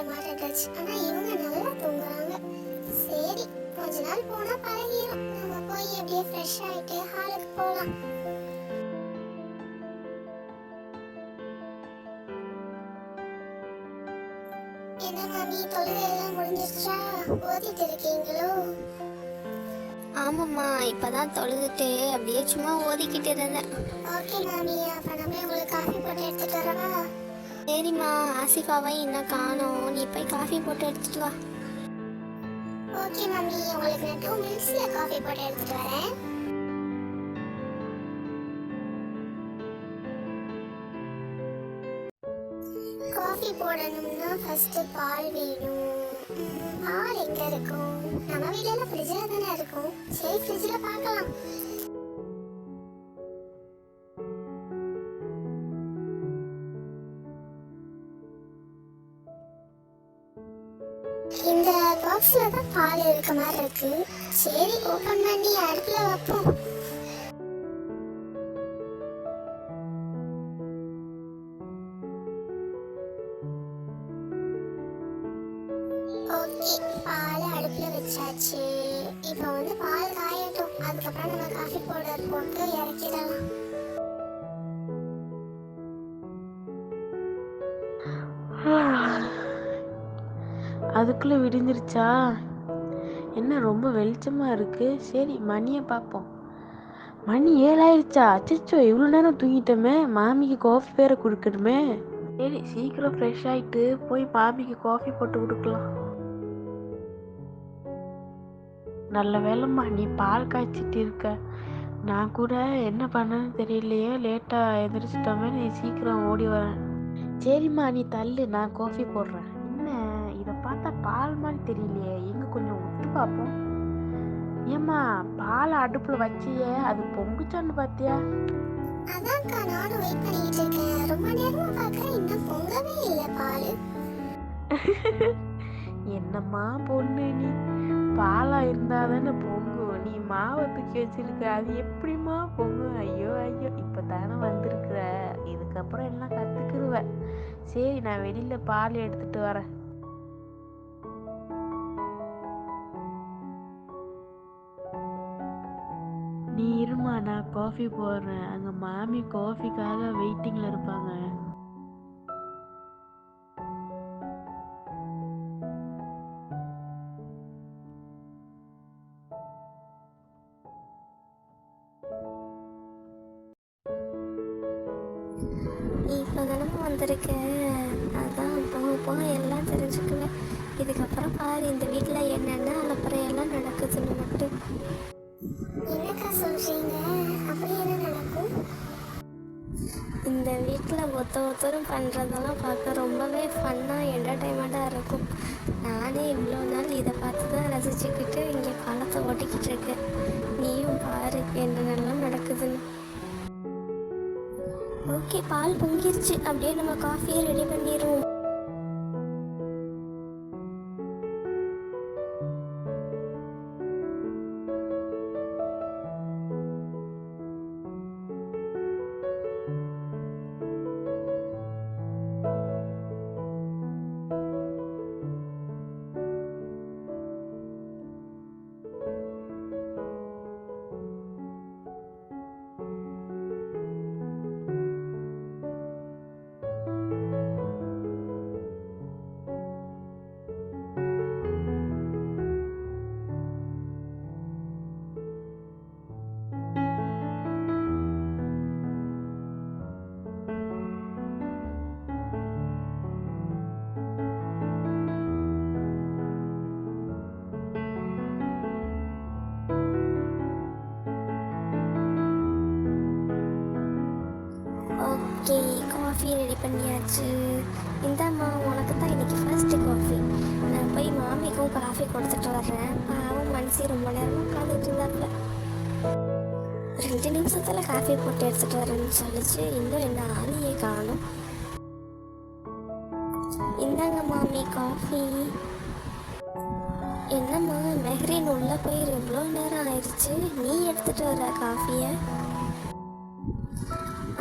வர ஆனா இவங்க நல்லா தூங்குறாங்க சரி கொஞ்ச நாள் போனா பழகிரும் நம்ம போய் அப்படியே ஃப்ரெஷ் ஆயிட்டு ஹாலுக்கு போலாம் என்ன மாமி தொழுகை எல்லாம் முடிஞ்சிருச்சா ஓதிட்டு இருக்கீங்களோ ஆமாம்மா இப்போதான் தொழுதுட்டு அப்படியே சும்மா ஓதிக்கிட்டு இருந்தேன். ஓகே மாமி. அப்போ நம்ம உங்களுக்கு காஃபி போட்டு எடுத்துட்டு வரவா சரிம்மா. ஆசிஃபாவை இன்னும் காணோம். நீ போய் காஃபி போட்டு எடுத்துட்டு வா. Okay mummy. உங்களுக்கு நான் டூ மினிட்ஸில் காஃபி போட்டு எடுத்துட்டு வரேன். காஃபி போடணும்னா ஃபர்ஸ்ட் பால் வேணும். பால் எங்க இருக்கும்? நம்ம வீட்ல ஃப்ரிட்ஜில் தானே இருக்கும். சரி ஃப்ரிட்ஜில் பார்க்கலாம். பாக்ஸ்ல தான் பால் இருக்க மாதிரி இருக்கு. சரி ஓபன் பண்ணி அடுப்புல வைப்போம். ஓகே பால் அடுப்பில் வச்சாச்சு. இப்போ வந்து பால் காயட்டும். அதுக்கப்புறம் நம்ம காஃபி பவுடர் போட்டு இறக்கிடலாம். அதுக்குள்ளே விடிஞ்சிருச்சா? என்ன ரொம்ப வெளிச்சமாக இருக்குது சரி மணியை பார்ப்போம். மணி ஏழாயிருச்சா? அச்சோ இவ்வளோ நேரம் தூங்கிட்டோமே. மாமிக்கு காஃபி வேற கொடுக்கணுமே. சரி சீக்கிரம் ஃப்ரெஷ் ஆகிட்டு போய் மாமிக்கு காஃபி போட்டு கொடுக்கலாம். நல்ல வேலைம்மா நீ பால் காய்ச்சிட்டு இருக்க. நான் கூட என்ன பண்ணேன்னு தெரியலையே. லேட்டாக எந்திரிச்சிட்டோமே நீ சீக்கிரம் ஓடி வரேன் சரிம்மா நீ தள்ளு. நான் காஃபி போடுறேன். இதை பார்த்தா பால் மாதிரி தெரியலையே. எங்க கொஞ்சம் உத்து பார்ப்போம் ஏம்மா பால் அடுப்புல வச்சியே அது பொங்குச்சான்னு பார்த்தியா அதான்க்கா நானும் வெயிட் பண்ணிட்டு இருக்கேன். ரொம்ப நேரமா பார்க்கறேன் இன்னும் பொங்கவே இல்லை பால். என்னம்மா பொண்ணு நீ? பாலா இருந்தா தானே பொங்கும். நீ மாவை தூக்கி வச்சிருக்க அது எப்படிம்மா பொங்கும்? ஐயோ ஐயோ இப்போ தானே வந்திருக்கிற. இதுக்கப்புறம் எல்லாம் கத்துக்கிருவ. சரி நான் வெளியில பால் எடுத்துட்டு வரேன். நீ இருமா நான் காஃபி போடுறேன். அங்க மாமி காஃபிக்காக வெயிட்டிங்ல இருப்பாங்க. இப்போ தினமும் வந்திருக்கேன் அதான் போக போக எல்லாம் தெரிஞ்சுக்குவேன் இதுக்கப்புறம் பாரு இந்த வீட்டில் என்னென்ன அலப்புறம் எல்லாம் நடக்குதுன்னு மட்டும். ஒருத்தரும் பண்ணுறதெல்லாம் பார்க்க ரொம்பவே ஃபன்னாக என்டர்டைன்மெண்ட்டாக இருக்கும். நானே இவ்வளோ நாள் இதை பார்த்து தான் ரசிச்சுக்கிட்டு இங்கே காலத்தை ஓட்டிக்கிட்டு இருக்கேன். நீயும் பாரு என்னென்னலாம் நடக்குதுன்னு. ஓகே பால் பொங்கிருச்சு. அப்படியே நம்ம காஃபியை ரெடி பண்ணிடுவோம். காஃபி ரெடி பண்ணியாச்சு. இந்தாம்மா உனக்கு தான் இன்னைக்கு ஃபர்ஸ்ட்டு காஃபி நான் போய் மாமிக்கும் காஃபி கொடுத்துட்டு வர்றேன். பாவம் மனசு ரொம்ப நேரமாக உட்காந்துட்டு இருந்தாப்புல ரெண்டு நிமிஷத்தில் காஃபி போட்டு எடுத்துட்டு வரேன்னு சொல்லிச்சு. இன்னும் என்ன ஆணியே காணும். இந்தாங்க மாமி காஃபி என்னம்மா மெஹரின் உள்ளே போய் எவ்வளோ நேரம் ஆயிடுச்சு. நீ எடுத்துகிட்டு வர காஃபியை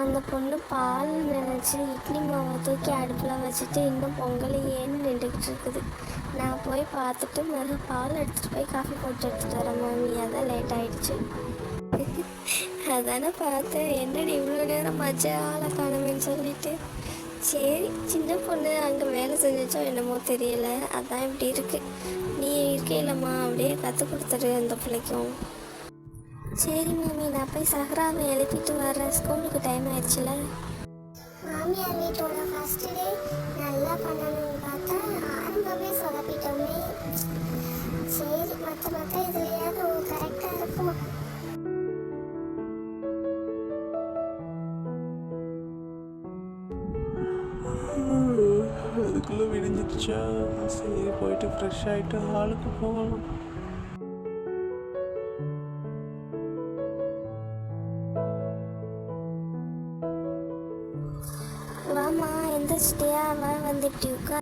அந்த பொண்ணு பால் நினச்சி இட்லி மாவை தூக்கி அடுப்பில் வச்சுட்டு இன்னும் பொங்கலையேன்னு நின்றுக்கிட்டு இருக்குது. நான் போய் பார்த்துட்டு மறு பால் எடுத்துகிட்டு போய் காஃபி போட்டு எடுத்துகிட்டு வரேன் மாமி. அதான் லேட் ஆகிடுச்சு அதானே பார்த்தேன். என்னடி இவ்வளோ நேரம் ஆச்சு ஆளை காணுமேன்னு சொல்லிட்டு. சரி சின்ன பொண்ணு அங்கே வேலை செஞ்சுச்சோ என்னமோ தெரியல. அதான் இப்படி இருக்கு. நீ இருக்கையிலம்மா அப்படியே கற்றுக் கொடுத்துரு அந்த பிள்ளைக்கும். சரி மாமி. நான் போய் சஹராவை எழுப்பிட்டு வரேன் ஸ்கூலுக்கு டைம் ஆயிடுச்சுல. மாமியார் வீட்டோட ஃபர்ஸ்ட் டே நல்லா பண்ணணும்னு பார்த்தா ஆரம்பமே சொதப்பிட்டோமே. சரி மற்ற மற்ற இதுலையாவது கரெக்டாக இருக்கும் அதுக்குள்ளே விடிஞ்சிடுச்சா? சரி போயிட்டு ஃப்ரெஷ் ஆகிட்டு ஹாலுக்கு போகலாம் வாமா வந்துட்டு உட்கார்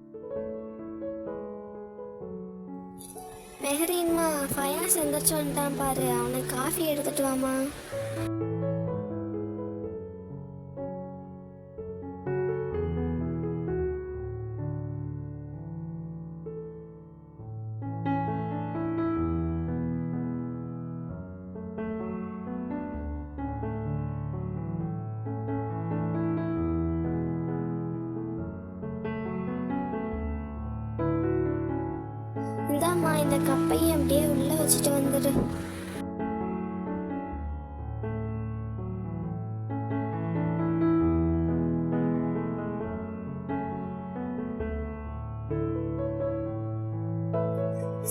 மெஹரீன்மா ஃபயாஸ் எந்திரிச்சு வந்துட்டான் பாரு. அவனுக்கு காஃபி எடுத்துட்டு வாமா அந்த கப்பையும் அப்படியே உள்ள வச்சுட்டு வந்துடு.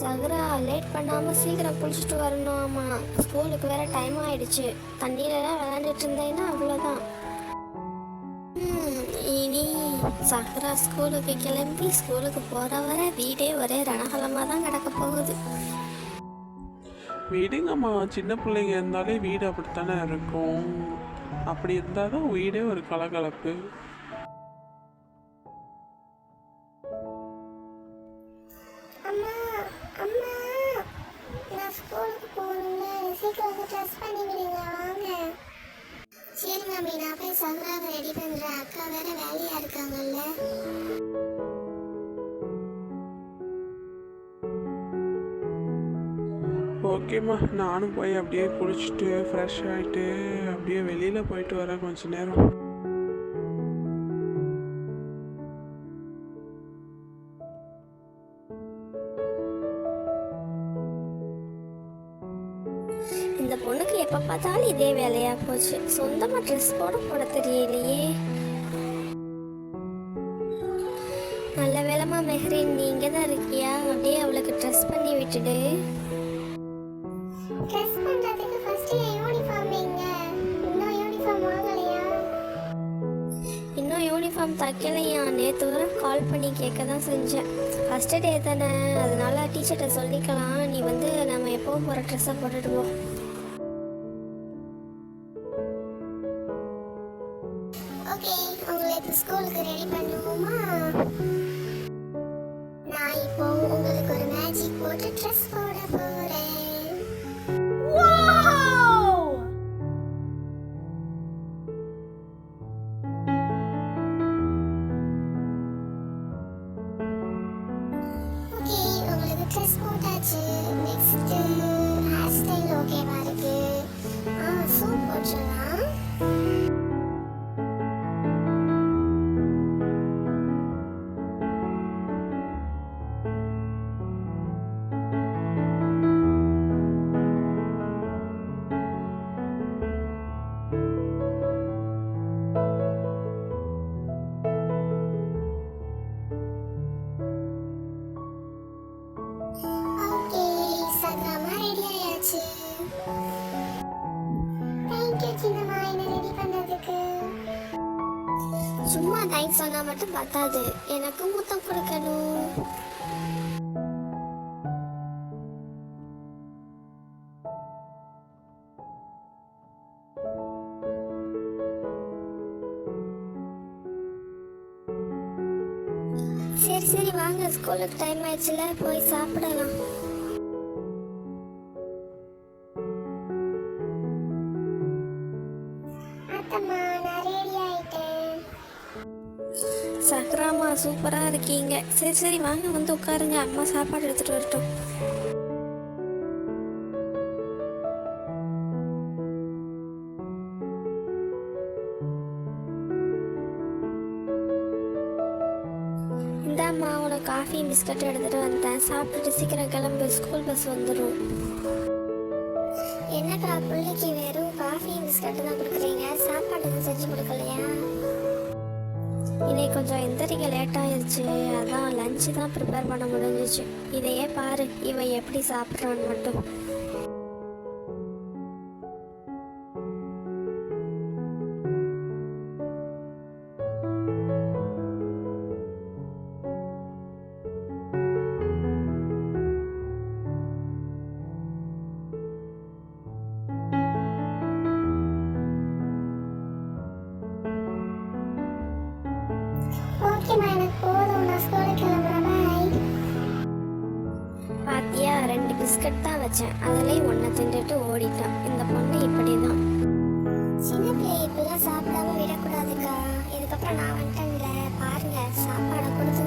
சகரா லேட் பண்ணாம சீக்கிரம் குளிச்சுட்டு வரணும் ஆமா ஸ்கூலுக்கு வேற டைம் ஆயிடுச்சு. தண்ணியிலலாம் விளையாண்டுட்டு இருந்தேன்னா அவ்வளோதான் சஹரா ஸ்கூலுக்கு கிளம்பி ஸ்கூலுக்கு போகிற வரை வீடே ஒரே ரணகலமாக தான் கிடக்க போகுது. விடுங்கம்மா சின்ன பிள்ளைங்க இருந்தாலே வீடு அப்படித்தானே இருக்கும். அப்படி இருந்தால் தான் வீடே ஒரு கலகலப்பு. அம்மா அம்மா நான் ஸ்கூலுக்கு போகணும்ல சீக்கிரம் வந்து ட்ரெஸ் பண்ணி விடுங்க வாங்க. சரி மம்மி நான் போய் சங்கராவை ரெடி பண்ணுறேன் அக்கா வேற வேலையா இருக்காங்கல்ல. ஓகேம்மா நானும் போய் அப்படியே குளிச்சுட்டு ஃப்ரெஷ் ஆகிட்டு அப்படியே வெளியில் போயிட்டு வரேன் கொஞ்ச நேரம். பொண்ணுக்கு எப்போ பார்த்தாலும் இதே வேலையா போச்சு. சொந்தமாக ட்ரெஸ் போட போட தெரியலையே. நல்ல வேலைமா மெஹரின் நீ இங்கே தான் இருக்கியா? அப்படியே அவளுக்கு ட்ரெஸ் பண்ணி விட்டுடு. ட்ரெஸ் பண்ணுறதுக்கு ஃபர்ஸ்ட் என் யூனிஃபார்ம் எங்க? இன்னும் யூனிஃபார்ம் வாங்கலையா? இன்னும் யூனிஃபார்ம் தைக்கலையா? நேற்று வரை கால் பண்ணி கேட்க தான் செஞ்சேன். ஃபஸ்ட்டு டே தானே. அதனால டீச்சர்கிட்ட சொல்லிக்கலாம். நீ வந்து நம்ம எப்பவும் போகிற ட்ரெஸ்ஸை போட்டுடுவோம் ஓகே உங்களை இப்போ ஸ்கூலுக்கு ரெடி பண்ணுவோமா? நான் இப்போ உங்களுக்கு ஒரு மேஜிக் போட்டு ட்ரெஸ் போட போறேன். ஓகே உங்களுக்கு ட்ரெஸ் போட்டாச்சு. நெக்ஸ்ட் ஹேர் ஸ்டைல் ஓகேவா இருக்கு. ஆ சூப் போட்டுடலாம். மட்டும் பத்தாது எனக்கு முத்தம் கொடுக்கணும். சரி சரி வாங்க. ஸ்கூலுக்கு டைம் ஆயிடுச்சுல போய் சாப்பிடலாம். அத்தம்மா நான் சூப்பராக இருக்கீங்க. சரி சரி வாங்க வந்து உட்காருங்க. அம்மா சாப்பாடு எடுத்துகிட்டு வரட்டும். இந்தாம்மா உனக்கு காஃபி பிஸ்கட் எடுத்துகிட்டு வந்தேன். சாப்பிட்டுட்டு சீக்கிரம் கிளம்பு. ஸ்கூல் பஸ் வந்துடும் என்னக்கா பிள்ளைக்கு வெறும் காஃபி பிஸ்கட் தான் கொடுக்குறீங்க? சாப்பாடு எதுவும் செஞ்சு கொடுக்கலையா? இன்னைக்கு கொஞ்சம் எந்திரிக்க லேட் ஆயிருச்சு. அதான் லஞ்சு தான் ப்ரிப்பேர் பண்ண முடிஞ்சிச்சு. இதையே பாரு இவன் எப்படி சாப்பிட்றான்னு மட்டும். பிஸ்கட் தான் வச்சேன். அதுலேயும் ஒன்றை தின்றுட்டு ஓடிட்டான். இந்த பொண்ணு இப்படி தான் சின்ன பிள்ளை இப்பெல்லாம் சாப்பிடாம விடக்கூடாதுக்கா. இதுக்கப்புறம் நான் வந்துட்டேன்ல. பாருங்க சாப்பாடை கொடுத்து